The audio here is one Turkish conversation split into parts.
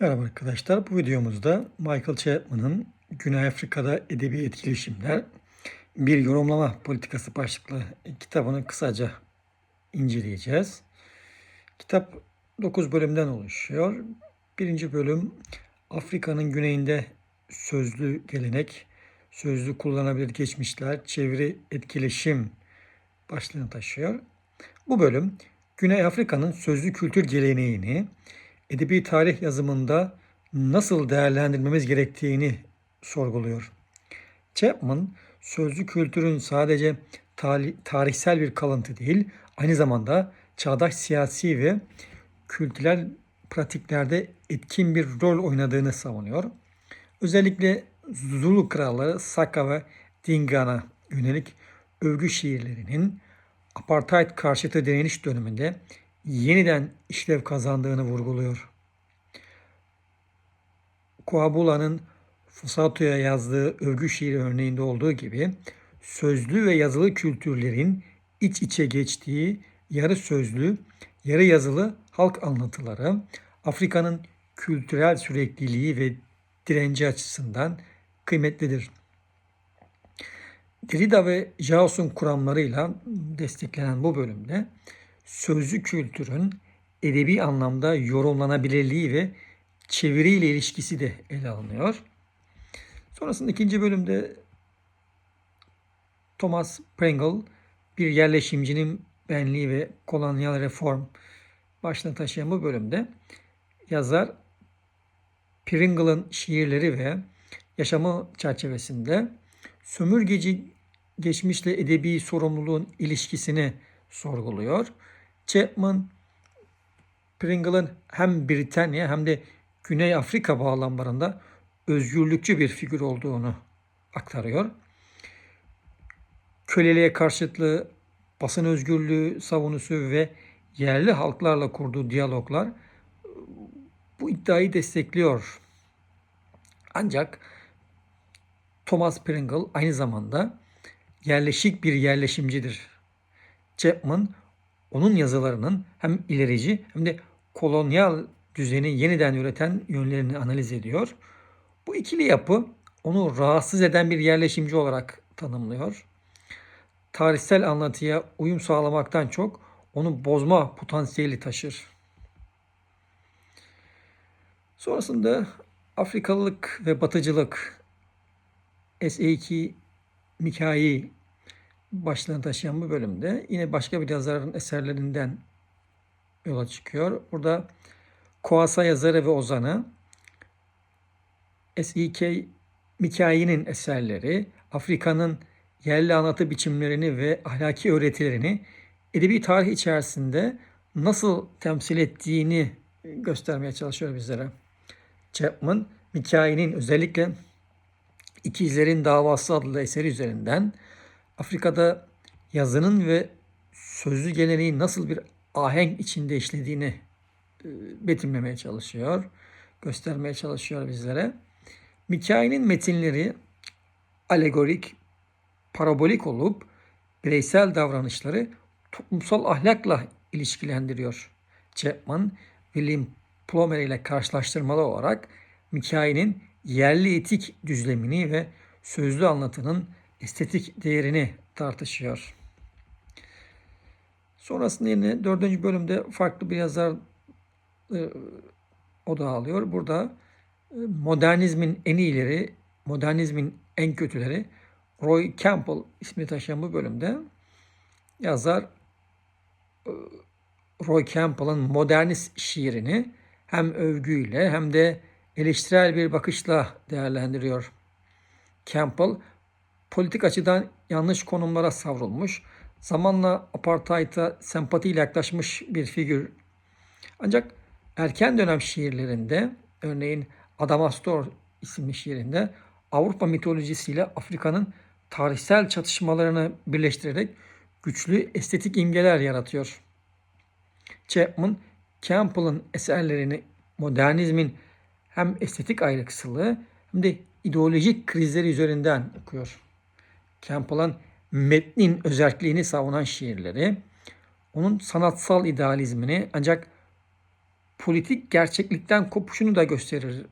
Merhaba arkadaşlar. Bu videomuzda Michael Chapman'ın Güney Afrika'da Edebi Etkileşimler Bir Yorumlama Politikası başlıklı kitabını kısaca inceleyeceğiz. Kitap 9 bölümden oluşuyor. Birinci bölüm Afrika'nın güneyinde sözlü gelenek, sözlü kullanabilir geçmişler, çeviri, etkileşim başlığını taşıyor. Bu bölüm Güney Afrika'nın sözlü kültür geleneğini, edebi tarih yazımında nasıl değerlendirmemiz gerektiğini sorguluyor. Chapman, sözlü kültürün sadece tarihsel bir kalıntı değil, aynı zamanda çağdaş siyasi ve kültürel pratiklerde etkin bir rol oynadığını savunuyor. Özellikle Zulu kralları Saka ve Dingana yönelik övgü şiirlerinin apartheid karşıtı direniş döneminde yeniden işlev kazandığını vurguluyor. Koabula'nın Fusato'ya yazdığı övgü şiiri örneğinde olduğu gibi sözlü ve yazılı kültürlerin iç içe geçtiği yarı sözlü, yarı yazılı halk anlatıları Afrika'nın kültürel sürekliliği ve direnci açısından kıymetlidir. Derrida ve Jaus'un kuramlarıyla desteklenen bu bölümde sözlü kültürün edebi anlamda yorumlanabilirliği ve çeviriyle ilişkisi de ele alınıyor. Sonrasında ikinci bölümde Thomas Pringle bir yerleşimcinin benliği ve kolonyal reform başlığını taşıyan bu bölümde yazar Pringle'ın şiirleri ve yaşamı çerçevesinde sömürgeci geçmişle edebi sorumluluğun ilişkisini sorguluyor. Chapman, Pringle'ın hem Britanya hem de Güney Afrika bağlamlarında özgürlükçü bir figür olduğunu aktarıyor. Köleliğe karşıtlığı, basın özgürlüğü savunusu ve yerli halklarla kurduğu diyaloglar bu iddiayı destekliyor. Ancak Thomas Pringle aynı zamanda yerleşik bir yerleşimcidir. Chapman onun yazılarının hem ilerici hem de kolonyal düzeni yeniden üreten yönlerini analiz ediyor. Bu ikili yapı onu rahatsız eden bir yerleşimci olarak tanımlıyor. Tarihsel anlatıya uyum sağlamaktan çok onu bozma potansiyeli taşır. Sonrasında Afrikalılık ve Batıcılık S.A.K. Mikai başlığını taşıyan bu bölümde yine başka bir yazarın eserlerinden yola çıkıyor. Burada Koasa yazarı ve ozanı S.E.K. Mikai'nin eserleri Afrika'nın yerli anlatı biçimlerini ve ahlaki öğretilerini edebi tarih içerisinde nasıl temsil ettiğini göstermeye çalışıyor bizlere. Chapman, Mikai'nin özellikle İkizlerin Davası adlı eseri üzerinden Afrika'da yazının ve sözlü geleneğin nasıl bir ahenk içinde işlediğini e, betimlemeye çalışıyor, göstermeye çalışıyor bizlere. Mikail'in metinleri alegorik, parabolik olup bireysel davranışları toplumsal ahlakla ilişkilendiriyor. Chapman, William Plomer ile karşılaştırmalı olarak Mikail'in yerli etik düzlemini ve sözlü anlatının estetik değerini tartışıyor. Sonrasında yine dördüncü bölümde farklı bir yazar e, odağı alıyor. Burada e, modernizmin en iyileri, modernizmin en kötüleri Roy Campbell ismini taşıyan bu bölümde yazar e, Roy Campbell'ın modernist şiirini hem övgüyle hem de eleştirel bir bakışla değerlendiriyor. Campbell politik açıdan yanlış konumlara savrulmuş, zamanla apartheid'a sempatiyle yaklaşmış bir figür. Ancak erken dönem şiirlerinde, örneğin Adamastor isimli şiirinde Avrupa mitolojisiyle Afrika'nın tarihsel çatışmalarını birleştirerek güçlü estetik imgeler yaratıyor. Chapman, Campbell'ın eserlerini modernizmin hem estetik ayrıksılığı hem de ideolojik krizleri üzerinden okuyor. Campbell'ın metnin özelliğini savunan şiirleri, onun sanatsal idealizmini ancak politik gerçeklikten kopuşunu da gösterir.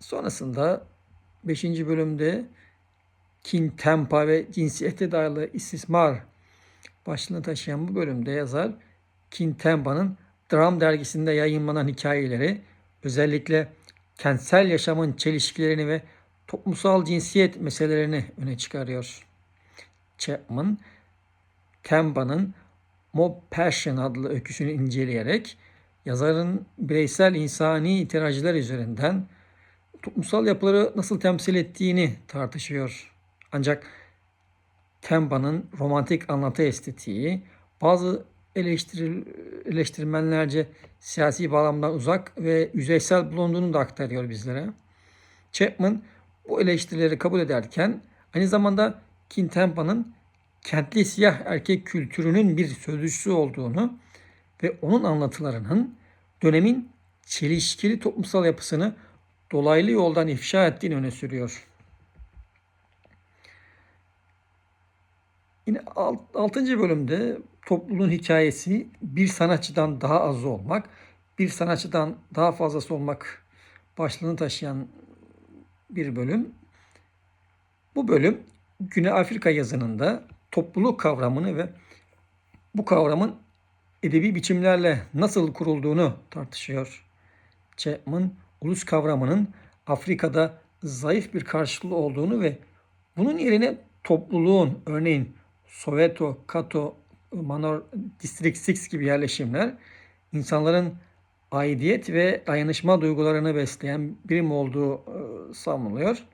Sonrasında 5. bölümde kin, tempa ve cinsiyete dayalı istismar başlığını taşıyan bu bölümde yazar Kin Tempa'nın Dram dergisinde yayınlanan hikayeleri özellikle kentsel yaşamın çelişkilerini ve toplumsal cinsiyet meselelerini öne çıkarıyor. Chapman, Tempa'nın Mob Passion adlı öyküsünü inceleyerek yazarın bireysel insani itiracılar üzerinden toplumsal yapıları nasıl temsil ettiğini tartışıyor. Ancak Temba'nın romantik anlatı estetiği bazı eleştiril, eleştirmenlerce siyasi bağlamdan uzak ve yüzeysel bulunduğunu da aktarıyor bizlere. Chapman bu eleştirileri kabul ederken aynı zamanda Kintempa'nın kentli siyah erkek kültürünün bir sözcüsü olduğunu ve onun anlatılarının dönemin çelişkili toplumsal yapısını dolaylı yoldan ifşa ettiğini öne sürüyor. Yine 6. bölümde topluluğun hikayesi bir sanatçıdan daha az olmak, bir sanatçıdan daha fazlası olmak başlığını taşıyan bir bölüm. Bu bölüm Güney Afrika yazınında topluluk kavramını ve bu kavramın edebi biçimlerle nasıl kurulduğunu tartışıyor. Chapman, ulus kavramının Afrika'da zayıf bir karşılığı olduğunu ve bunun yerine topluluğun örneğin Soweto, Kato, Manor, District 6 gibi yerleşimler insanların aidiyet ve dayanışma duygularını besleyen birim olduğu e, savunuluyor.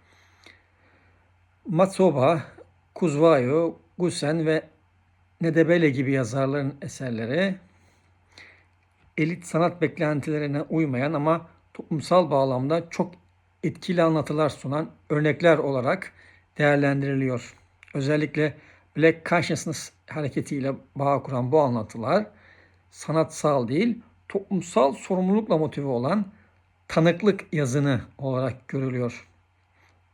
Matsoba, Kuzvayo, Gusen ve Nedebele gibi yazarların eserleri elit sanat beklentilerine uymayan ama toplumsal bağlamda çok etkili anlatılar sunan örnekler olarak değerlendiriliyor. Özellikle Black Consciousness hareketiyle bağ kuran bu anlatılar sanatsal değil, toplumsal sorumlulukla motive olan tanıklık yazını olarak görülüyor.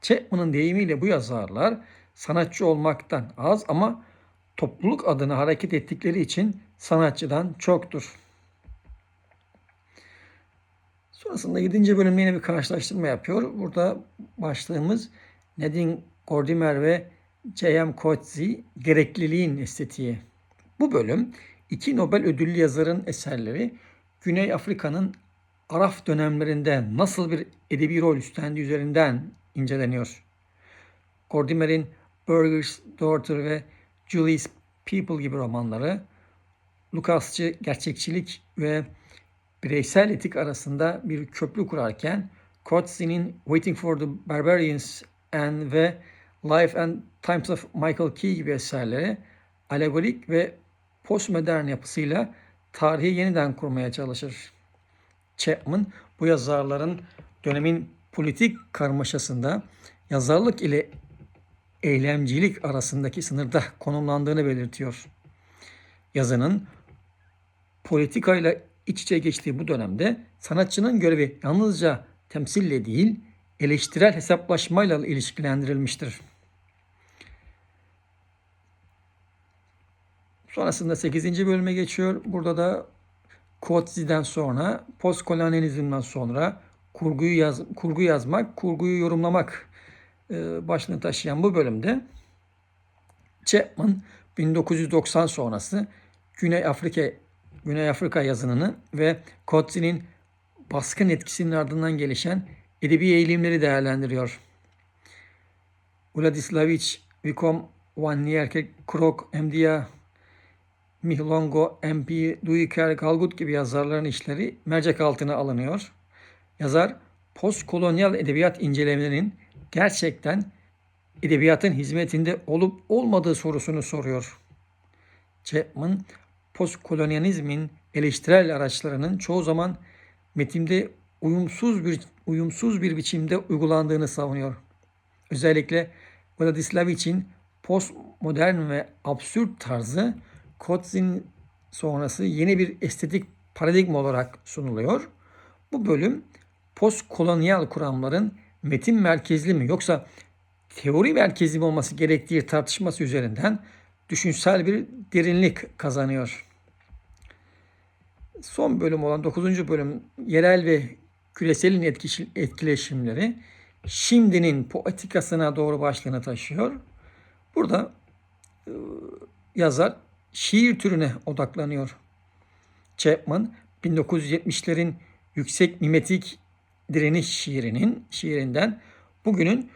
Chapman'ın deyimiyle bu yazarlar sanatçı olmaktan az ama topluluk adına hareket ettikleri için sanatçıdan çoktur. Sonrasında 7. bölümde yine bir karşılaştırma yapıyor. Burada başlığımız Nadine Gordimer ve J.M. Coetzee Gerekliliğin Estetiği. Bu bölüm iki Nobel ödüllü yazarın eserleri Güney Afrika'nın Araf dönemlerinde nasıl bir edebi rol üstlendiği üzerinden inceleniyor. Gordimer'in Burger's Daughter ve Julie's People gibi romanları Lukasçı gerçekçilik ve bireysel etik arasında bir köprü kurarken Coetzee'nin Waiting for the Barbarians and ve Life and Times of Michael Key gibi eserleri alegorik ve postmodern yapısıyla tarihi yeniden kurmaya çalışır. Chapman bu yazarların dönemin politik karmaşasında yazarlık ile eylemcilik arasındaki sınırda konumlandığını belirtiyor. Yazının politikayla iç içe geçtiği bu dönemde sanatçının görevi yalnızca temsille değil, eleştirel hesaplaşmayla ilişkilendirilmiştir. Sonrasında 8. bölüme geçiyor. Burada da Coetzee'den sonra, postkolonyalizmden sonra kurguyu yaz, kurgu yazmak, kurguyu yorumlamak e, başlığını taşıyan bu bölümde Chapman 1990 sonrası Güney Afrika Güney Afrika yazınını ve Coetzee'nin baskın etkisinin ardından gelişen edebi eğilimleri değerlendiriyor. Vladislavich Vikom Van Krok Emdia Mihlongo, MP, Duiker, Galgut gibi yazarların işleri mercek altına alınıyor. Yazar postkolonyal edebiyat incelemelerinin gerçekten edebiyatın hizmetinde olup olmadığı sorusunu soruyor. Chapman, postkolonyalizmin eleştirel araçlarının çoğu zaman metinde uyumsuz bir uyumsuz bir biçimde uygulandığını savunuyor. Özellikle Vladislavich'in postmodern ve absürt tarzı Kotzin sonrası yeni bir estetik paradigma olarak sunuluyor. Bu bölüm postkolonyal kuramların metin merkezli mi yoksa teori merkezli mi olması gerektiği tartışması üzerinden düşünsel bir derinlik kazanıyor. son bölüm olan 9. bölüm yerel ve küreselin etkileşimleri şimdinin poetikasına doğru başlığını taşıyor. Burada e, yazar şiir türüne odaklanıyor. Chapman 1970'lerin yüksek mimetik direniş şiirinin şiirinden bugünün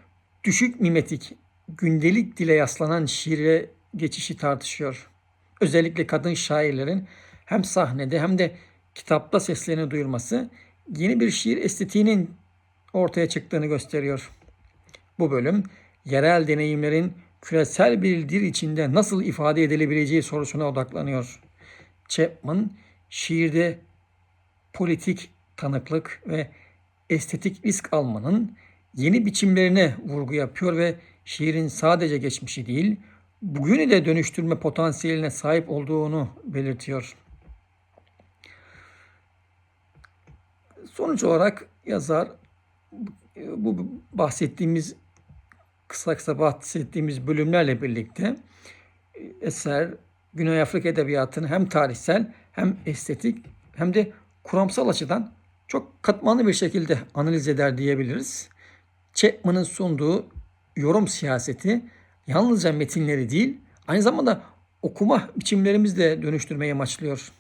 düşük mimetik gündelik dile yaslanan şiire geçişi tartışıyor. Özellikle kadın şairlerin hem sahnede hem de kitapta seslerini duyurması yeni bir şiir estetiğinin ortaya çıktığını gösteriyor. Bu bölüm yerel deneyimlerin küresel bir dil içinde nasıl ifade edilebileceği sorusuna odaklanıyor. Chapman şiirde politik tanıklık ve estetik risk almanın yeni biçimlerine vurgu yapıyor ve şiirin sadece geçmişi değil, bugünü de dönüştürme potansiyeline sahip olduğunu belirtiyor. Sonuç olarak yazar bu bahsettiğimiz kısa kısa bahsettiğimiz bölümlerle birlikte eser Güney Afrika Edebiyatı'nı hem tarihsel hem estetik hem de kuramsal açıdan çok katmanlı bir şekilde analiz eder diyebiliriz. Chapman'ın sunduğu yorum siyaseti yalnızca metinleri değil, aynı zamanda okuma biçimlerimizi de dönüştürmeyi amaçlıyor.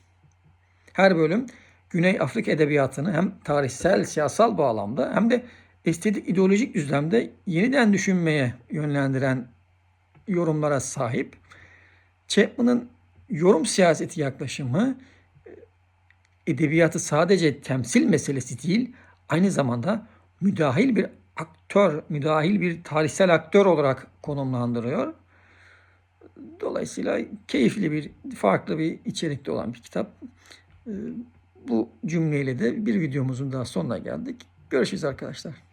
Her bölüm Güney Afrika Edebiyatı'nı hem tarihsel, siyasal bağlamda hem de estetik ideolojik düzlemde yeniden düşünmeye yönlendiren yorumlara sahip. Chapman'ın yorum siyaseti yaklaşımı edebiyatı sadece temsil meselesi değil, aynı zamanda müdahil bir aktör, müdahil bir tarihsel aktör olarak konumlandırıyor. Dolayısıyla keyifli bir, farklı bir içerikte olan bir kitap. Bu cümleyle de bir videomuzun daha sonuna geldik. Görüşürüz arkadaşlar.